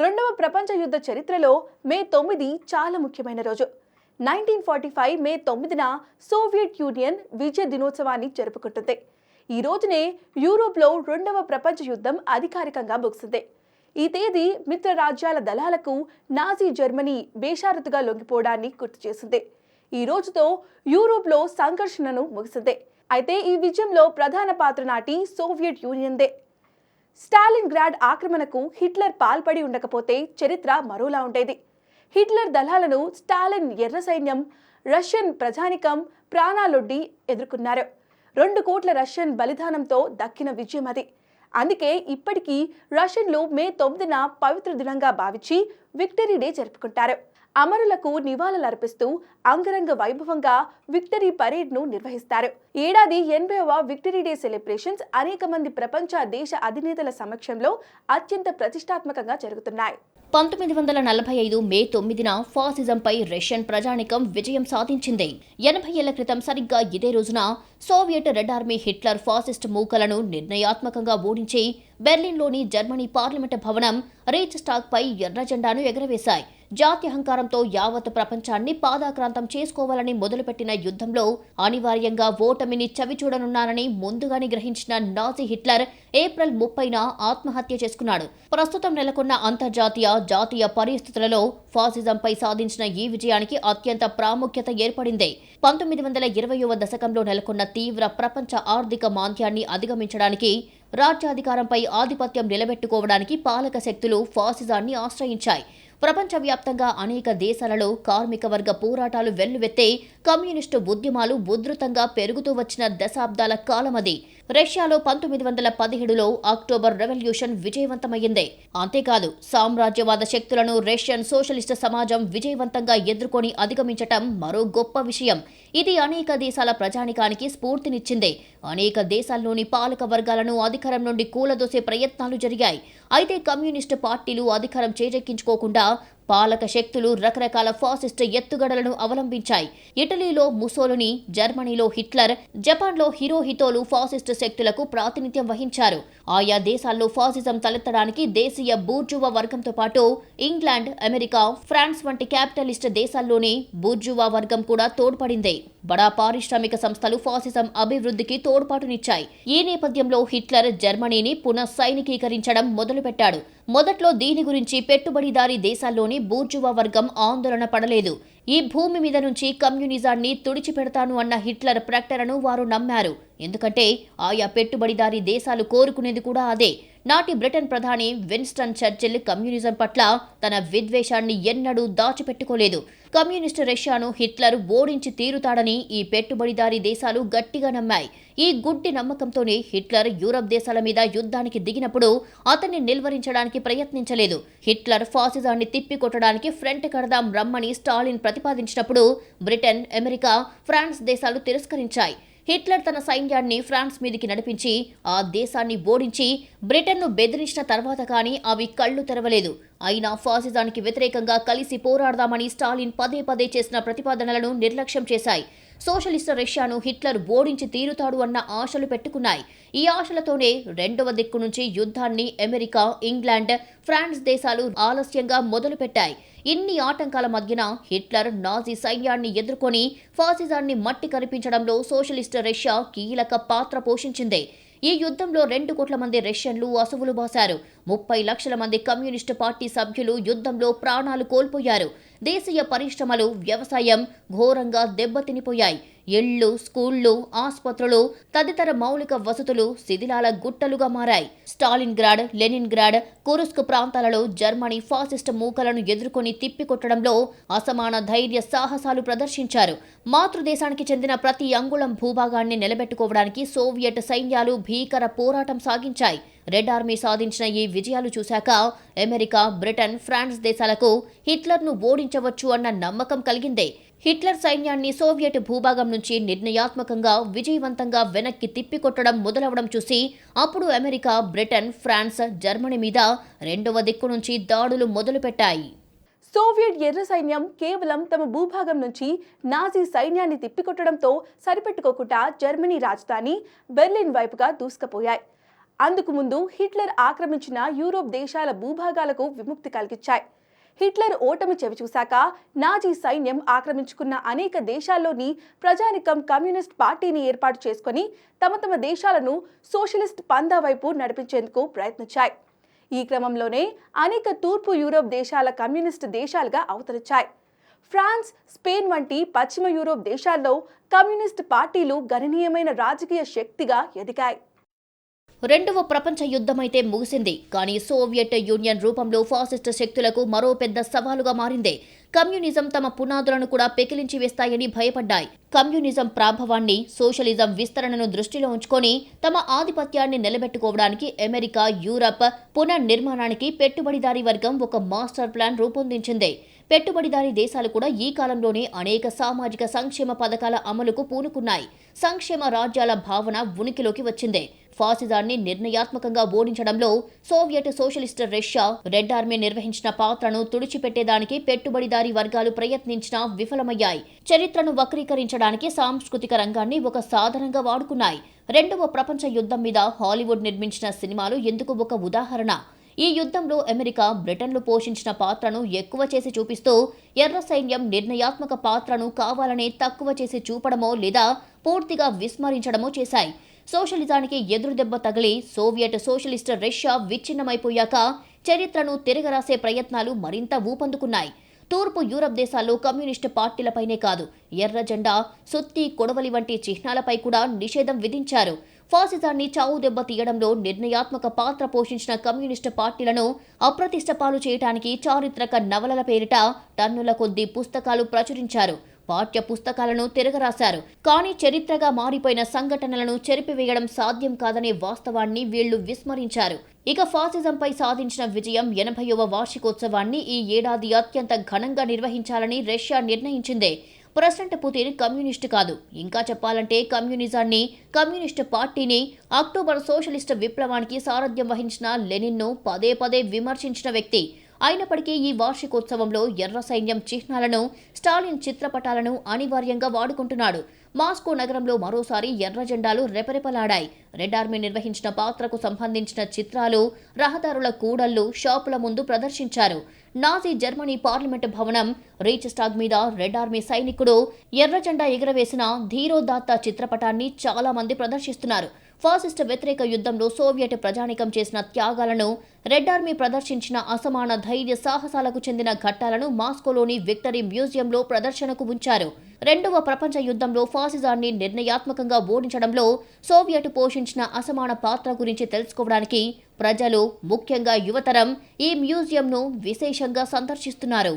రెండవ ప్రపంచ యుద్ధ చరిత్రలో మే తొమ్మిది చాలా ముఖ్యమైన రోజు. నైన్టీన్ ఫార్టీ ఫైవ్ మే తొమ్మిదిన సోవియట్ యూనియన్ విజయ దినోత్సవాన్ని జరుపుకుంటుంది. ఈ రోజునే యూరోప్లో రెండవ ప్రపంచ యుద్ధం అధికారికంగా ముగిసింది. ఈ తేదీ మిత్ర రాజ్యాల దళాలకు నాజీ జర్మనీ బేషారతుగా లొంగిపోవడాన్ని గుర్తు చేసింది. ఈ రోజుతో యూరోప్లో సంఘర్షణను ముగిసింది. అయితే ఈ విజయంలో ప్రధాన పాత్ర నాటి సోవియట్ యూనియన్దే. స్టాలిన్ గ్రాడ్ ఆక్రమణకు హిట్లర్ పాల్పడి ఉండకపోతే చరిత్ర మరోలా ఉండేది. హిట్లర్ దళాలను స్టాలిన్ ఎర్ర సైన్యం రష్యన్ ప్రజానికం ప్రాణాలొడ్డి ఎదుర్కొన్నారు. రెండు కోట్ల రష్యన్ బలిదానంతో దక్కిన విజయం అది. అందుకే ఇప్పటికీ రష్యన్లు మే తొమ్మిదిన పవిత్ర దినంగా భావించి విక్టరీ డే జరుపుకుంటారు. అమరులకు నివాళులర్పిస్తూ అంగరంగ వైభవంగా విక్టరీ పరేడ్ను నిర్వహిస్తారు. ఏడాది ఎనభైవ విక్టరీ డే సెలబ్రేషన్స్ అనేక మంది ప్రపంచ దేశ అధినేతల సమక్షంలో అత్యంత ప్రతిష్టాత్మకంగా జరుగుతున్నాయి. పంతొమ్మిది వందల నలభై ఐదు మే తొమ్మిదిన ఫాసిజంపై రష్యన్ ప్రజానికం విజయం సాధించింది. ఎనభై ఏళ్ళ క్రితం సరిగ్గా ఇదే రోజున Soviet red army Hitler fascist మూకలను నిర్ణయాత్మకంగా ఓడించి బెర్లిన్లోని జర్మనీ పార్లమెంటు భవనం రీచ్ స్టాక్ పై ఎర్ర జెండాను ఎగరవేశాయి. జాత్యహంకారంతో యావత్ ప్రపంచాన్ని పాదాక్రాంతం చేసుకోవాలని మొదలుపెట్టిన యుద్ధంలో అనివార్యంగా ఓటమిని చవిచూడనున్నానని ముందుగానే గ్రహించిన నాజీ హిట్లర్ ఏప్రిల్ ముప్పైన ఆత్మహత్య చేసుకున్నాడు. ప్రస్తుతం నెలకొన్న అంతర్జాతీయ జాతీయ పరిస్థితులలో ఫాసిజంపై సాధించిన ఈ విజయానికి అత్యంత ప్రాముఖ్యత ఏర్పడింది. పంతొమ్మిది వందల ఇరవయవ దశకంలో నెలకొన్న తీవ్ర ప్రపంచ ఆర్థిక మాంద్యాన్ని అధిగమించడానికి రాజ్యాధికారంపై ఆధిపత్యం నిలబెట్టుకోవడానికి పాలక శక్తులు ఫాసిజాన్ని ఆశ్రయించాయి. ప్రపంచవ్యాప్తంగా అనేక దేశాలలో కార్మిక వర్గ పోరాటాలు వెల్లువెత్తే కమ్యూనిస్టు ఉద్యమాలు ఉధృతంగా పెరుగుతూ వచ్చిన దశాబ్దాల కాలమది రష్యాలో పంతొమ్మిది వందల పదిహేడులో అక్టోబర్ రెవల్యూషన్ విజయవంతమైంది అంతేకాదు సామ్రాజ్యవాద శక్తులను రష్యన్ సోషలిస్టు సమాజం విజయవంతంగా ఎదుర్కొని అధిగమించటం మరో గొప్ప విషయం. ఇది అనేక దేశాల ప్రజానికానికి స్ఫూర్తినిచ్చింది. అనేక దేశాల్లోని పాలక వర్గాలను అధికారం నుండి కూలదోసే ప్రయత్నాలు జరిగాయి. అయితే కమ్యూనిస్టు పార్టీలు అధికారం చేజెక్కించుకోకుండా పాలక శక్తులు రకరకాల ఫాసిస్ట్ ఎత్తుగడలను అవలంబించాయి. ఇటలీలో ముసోలుని జర్మనీలో హిట్లర్ జపాన్లో హిరోహితోలు ఫాసిస్ట్ శక్తులకు ప్రాతినిధ్యం వహించారు. ఆయా దేశాల్లో ఫాసిజం తలెత్తడానికి దేశీయ బూర్జువా వర్గంతో పాటు ఇంగ్లాండ్ అమెరికా ఫ్రాన్స్ వంటి క్యాపిటలిస్ట్ దేశాల్లోనే బూర్జువా వర్గం కూడా తోడ్పడింది. బడా పారిశ్రామిక సంస్థలు ఫాసిజం అభివృద్ధికి తోడ్పాటునిచ్చాయి. ఈ నేపథ్యంలో హిట్లర్ జర్మనీని పునః సైనికీకరించడం మొదలుపెట్టాడు. మొదట్లో దీని గురించి పెట్టుబడిదారీ దేశాల్లోని బూర్జువా వర్గం ఆందోళన పడలేదు. ఈ భూమి మీద నుంచి కమ్యూనిజాన్ని తుడిచిపెడతాను అన్న హిట్లర్ ప్రకటనను వారు నమ్మారు. ఎందుకంటే ఆయా పెట్టుబడిదారీ దేశాలు కోరుకునేది కూడా అదే. నాటి బ్రిటన్ ప్రధాని విన్స్టన్ చర్చిల్ కమ్యూనిజం పట్ల తన విద్వేషాన్ని ఎన్నడూ దాచిపెట్టుకోలేదు. కమ్యూనిస్టు రష్యాను హిట్లర్ ఓడించి తీరుతాడని ఈ పెట్టుబడిదారీ దేశాలు గట్టిగా నమ్మాయి. ఈ గుడ్డి నమ్మకంతోనే హిట్లర్ యూరప్ దేశాల మీద యుద్ధానికి దిగినప్పుడు అతన్ని నిల్వరించడానికి ప్రయత్నించలేదు. హిట్లర్ ఫాసిజాన్ని తిప్పికొట్టడానికి ఫ్రంట్ కడదాం రమ్మని స్టాలిన్ ప్రతిపాదించినప్పుడు బ్రిటన్ అమెరికా ఫ్రాన్స్ దేశాలు తిరస్కరించాయి. హిట్లర్ తన సైన్యాన్ని ఫ్రాన్స్ మీదికి నడిపించి ఆ దేశాన్ని ఓడించి బ్రిటన్ను బెదిరించిన తర్వాత కానీ అవి కళ్ళు తెరవలేదు. అయినా ఫాసిజానికి వ్యతిరేకంగా కలిసి పోరాడదామని స్టాలిన్ పదే పదే చేసిన ప్రతిపాదనలను నిర్లక్ష్యం చేశాయి. సోషలిస్టు రష్యాను హిట్లర్ ఓడించి తీరుతాడు అన్న ఆశలు పెట్టుకున్నాయి. ఈ ఆశలతోనే రెండవ దిక్కు నుంచి యుద్ధాన్ని అమెరికా ఇంగ్లాండ్ ఫ్రాన్స్ దేశాలు ఆలస్యంగా మొదలుపెట్టాయి. ఇన్ని ఆటంకాల మధ్యన హిట్లర్ నాజీ సైన్యాన్ని ఎదుర్కొని ఫాసిజాన్ని మట్టి కనిపించడంలో సోషలిస్టు రష్యా కీలక పాత్ర పోషించింది. ఈ యుద్ధంలో రెండు కోట్ల మంది రష్యన్లు అసువులు బాశారు. ముప్పై లక్షల మంది కమ్యూనిస్టు పార్టీ సభ్యులు యుద్ధంలో ప్రాణాలు కోల్పోయారు. దేశీయ పరిశ్రమలు వ్యవసాయం ఘోరంగా దెబ్బతినిపోయాయి. ఇళ్ళు స్కూళ్ళు ఆసుపత్రులు తదితర మౌలిక వసతులు శిథిలాల గుట్టలుగా మారాయి. Stalingrad Leningrad Kursk ప్రాంతాలలో జర్మనీ ఫాసిస్ట్ మూకలను ఎదుర్కొని తిప్పికొట్టడంలో అసమాన ధైర్య సాహసాలు ప్రదర్శించారు. మాతృదేశానికి చెందిన ప్రతి అంగుళం భూభాగాన్ని నిలబెట్టుకోవడానికి సోవియట్ సైన్యాలు భీకర పోరాటం సాగించాయి. రెడ్ ఆర్మీ సాధించిన ఈ విజయాలు చూశాక అమెరికా బ్రిటన్ ఫ్రాన్స్ దేశాలకు హిట్లర్ను ఓడించవచ్చు అన్న నమ్మకం కలిగిందే. హిట్లర్ సైన్యాన్ని సోవియట్ భూభాగం నుంచి నిర్ణయాత్మకంగా విజయవంతంగా వెనక్కి తిప్పికొట్టడం మొదలవడం చూసి అప్పుడు అమెరికా బ్రిటన్ ఫ్రాన్స్ జర్మనీ మీద రెండవ దిక్కు నుంచి దాడులు మొదలుపెట్టాయి. సోవియట్ ఎర్ర సైన్యం కేవలం తమ భూభాగం నుంచి నాజీ సైన్యాన్ని తిప్పికొట్టడంతో సరిపెట్టుకోకుండా జర్మనీ రాజధాని బెర్లిన్ వైపుగా దూసుకుపోయాయి. అందుకు ముందు హిట్లర్ ఆక్రమించిన యూరోప్ దేశాల భూభాగాలకు విముక్తి కలిగించాయి. హిట్లర్ ఓటమి చవిచూశాక నాజీ సైన్యం ఆక్రమించుకున్న అనేక దేశాల్లోని ప్రజానికం కమ్యూనిస్ట్ పార్టీని ఏర్పాటు చేసుకుని తమ తమ దేశాలను సోషలిస్ట్ పందా వైపు నడిపించేందుకు ప్రయత్నించాయి. ఈ క్రమంలోనే అనేక తూర్పు యూరోప్ దేశాల కమ్యూనిస్ట్ దేశాలుగా అవతరించాయి. ఫ్రాన్స్ స్పెయిన్ వంటి పశ్చిమ యూరోప్ దేశాల్లో కమ్యూనిస్ట్ పార్టీలు గణనీయమైన రాజకీయ శక్తిగా ఎదిగాయి. రెండవ ప్రపంచ యుద్ధమైతే ముగిసింది. కానీ సోవియట్ యూనియన్ రూపంలో ఫాసిస్ట్ శక్తులకు మరో పెద్ద సవాలుగా మారింది. కమ్యూనిజం తమ పునాదులను కూడా పెకిలించి వేస్తాయని భయపడ్డాయి. కమ్యూనిజం ప్రాభవాన్ని సోషలిజం విస్తరణను దృష్టిలో ఉంచుకొని తమ ఆధిపత్యాన్ని నిలబెట్టుకోవడానికి అమెరికా యూరప్ పునర్నిర్మాణానికి పెట్టుబడిదారీ వర్గం ఒక మాస్టర్ ప్లాన్ రూపొందించింది. పెట్టుబడిదారీ దేశాలు కూడా ఈ కాలంలోనే అనేక సామాజిక సంక్షేమ పథకాల అమలుకు పూనుకున్నాయి. సంక్షేమ రాజ్యాల భావన ఉనికిలోకి వచ్చింది. ఫాసిజాన్ని నిర్ణయాత్మకంగా ఓడించడంలో Soviet socialist Russia red army నిర్వహించిన పాత్రను తుడిచిపెట్టేదానికి పెట్టుబడిదారీ వర్గాలు ప్రయత్నించినా విఫలమయ్యాయి. చరిత్రను వక్రీకరించడానికి సాంస్కృతిక రంగాన్ని ఒక సాధనంగా వాడుకున్నాయి. రెండవ ప్రపంచ యుద్ధం మీద హాలీవుడ్ నిర్మించిన సినిమాలు ఎందుకు ఒక ఉదాహరణ? ఈ యుద్ధంలో అమెరికా బ్రిటన్లు పోషించిన పాత్రను ఎక్కువ చేసి చూపిస్తూ ఎర్ర సైన్యం నిర్ణయాత్మక పాత్రను కావాలనే తక్కువ చేసి చూపడమో లేదా పూర్తిగా విస్మరించడమో చేశాయి. సోషలిజానికి ఎదురుదెబ్బ తగిలి సోవియట్ సోషలిస్ట్ రష్యా విచ్ఛిన్నమైపోయాక చరిత్రను తిరగరాసే ప్రయత్నాలు మరింత ఊపందుకున్నాయి. తూర్పు యూరప్ దేశాల్లో కమ్యూనిస్టు పార్టీలపైనే కాదు ఎర్ర జెండా సుత్తి కొడవలి వంటి చిహ్నాలపై కూడా నిషేధం విధించారు. ఫాసిజాన్ని చావు దెబ్బ తీయడంలో నిర్ణయాత్మక పాత్ర పోషించిన కమ్యూనిస్టు పార్టీలను అప్రతిష్ట పాలు చేయడానికి చారిత్రక నవలల పేరిట టన్నుల కొద్దీ పుస్తకాలు ప్రచురించారు. పాఠ్య పుస్తకాలను తిరగరాశారు. కానీ చరిత్రగా మారిపోయిన సంఘటనలను చెరిపివేయడం సాధ్యం కాదనే వాస్తవాన్ని వీళ్ళు విస్మరించారు. ఇక ఫాసిజంపై సాధించిన విజయం ఎనభైవ వార్షికోత్సవాన్ని ఈ ఏడాది అత్యంత ఘనంగా నిర్వహించాలని రష్యా నిర్ణయించింది. ప్రెసిడెంట్ పుతిన్ కమ్యూనిస్టు కాదు. ఇంకా చెప్పాలంటే కమ్యూనిజాన్ని కమ్యూనిస్టు పార్టీని అక్టోబర్ సోషలిస్టు విప్లవానికి సారథ్యం వహించిన లెనిన్ను పదే పదే విమర్శించిన వ్యక్తి. అయినప్పటికీ ఈ వార్షికోత్సవంలో ఎర్ర సైన్యం చిహ్నాలను స్టాలిన్ చిత్రపటాలను అనివార్యంగా వాడుకుంటున్నాడు. మాస్కో నగరంలో మరోసారి ఎర్ర జెండాలు రెపరెపలాడాయి. రెడ్ ఆర్మీ నిర్వహించిన పాత్రకు సంబంధించిన చిత్రాలు రహదారుల కూడళ్ళు షాపుల ముందు ప్రదర్శించారు. నాజీ జర్మనీ పార్లమెంటు భవనం రీచ్ స్టాగ్ మీద రెడ్ ఆర్మీ సైనికుడు ఎర్ర జెండా ఎగురవేసిన ధీరోదాత్త చిత్రపటాన్ని చాలా మంది ప్రదర్శిస్తున్నారు. ఫాసిస్ట్ వ్యతిరేక యుద్ధంలో సోవియట్ ప్రజానికం చేసిన త్యాగాలను రెడ్ ఆర్మీ ప్రదర్శించిన అసమాన ధైర్య సాహసాలకు చెందిన ఘట్టాలను మాస్కోలోని విక్టరీ మ్యూజియంలో ప్రదర్శనకు ఉంచారు. రెండవ ప్రపంచ యుద్ధంలో ఫాసిజాన్ని నిర్ణయాత్మకంగా ఓడించడంలో సోవియట్ పోషించిన అసమాన పాత్ర గురించి తెలుసుకోవడానికి ప్రజలు ముఖ్యంగా యువతరం ఈ మ్యూజియంను విశేషంగా సందర్శిస్తున్నారు.